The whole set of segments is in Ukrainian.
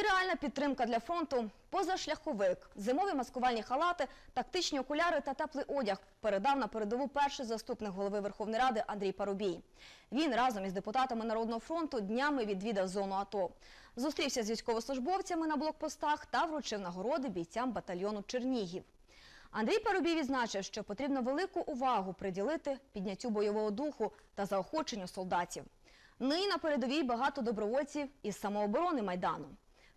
І реальна підтримка для фронту позашляховик, зимові маскувальні халати, тактичні окуляри та теплий одяг передав на передову перший заступник голови Верховної Ради Андрій Парубій. Він разом із депутатами Народного фронту днями відвідав зону АТО. Зустрівся з військовослужбовцями на блокпостах та вручив нагороди бійцям батальйону Чернігів. Андрій Парубій відзначив, що потрібно велику увагу приділити підняттю бойового духу та заохоченню солдатів. Нині на передовій багато добровольців із самооборони Майдану.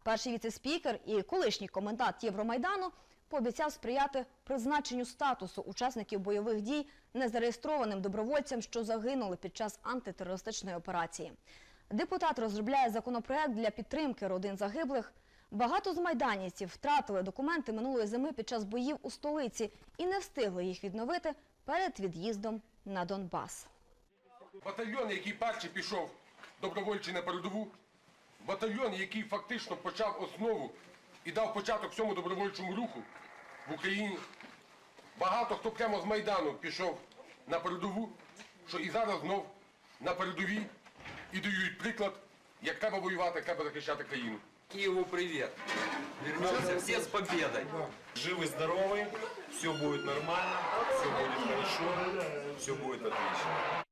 Перший віце-спікер і колишній комендант Євромайдану пообіцяв сприяти призначенню статусу учасників бойових дій незареєстрованим добровольцям, що загинули під час антитерористичної операції. Депутат розробляє законопроект для підтримки родин загиблих. Багато з майданівців втратили документи минулої зими під час боїв у столиці і не встигли їх відновити перед від'їздом на Донбас. Батальйон, який перший пішов добровольчий на передову, батальйон, який фактично почав основу і дав початок цьому добровольчому руху в Україні. Багато хто прямо з Майдану пішов на передову, що і зараз знов на передовій і дають приклад, як треба воювати, як треба захищати країну. Киеву привет. Вернемся все с победой. Живы, здоровы, все будет нормально, все будет хорошо, все будет отлично.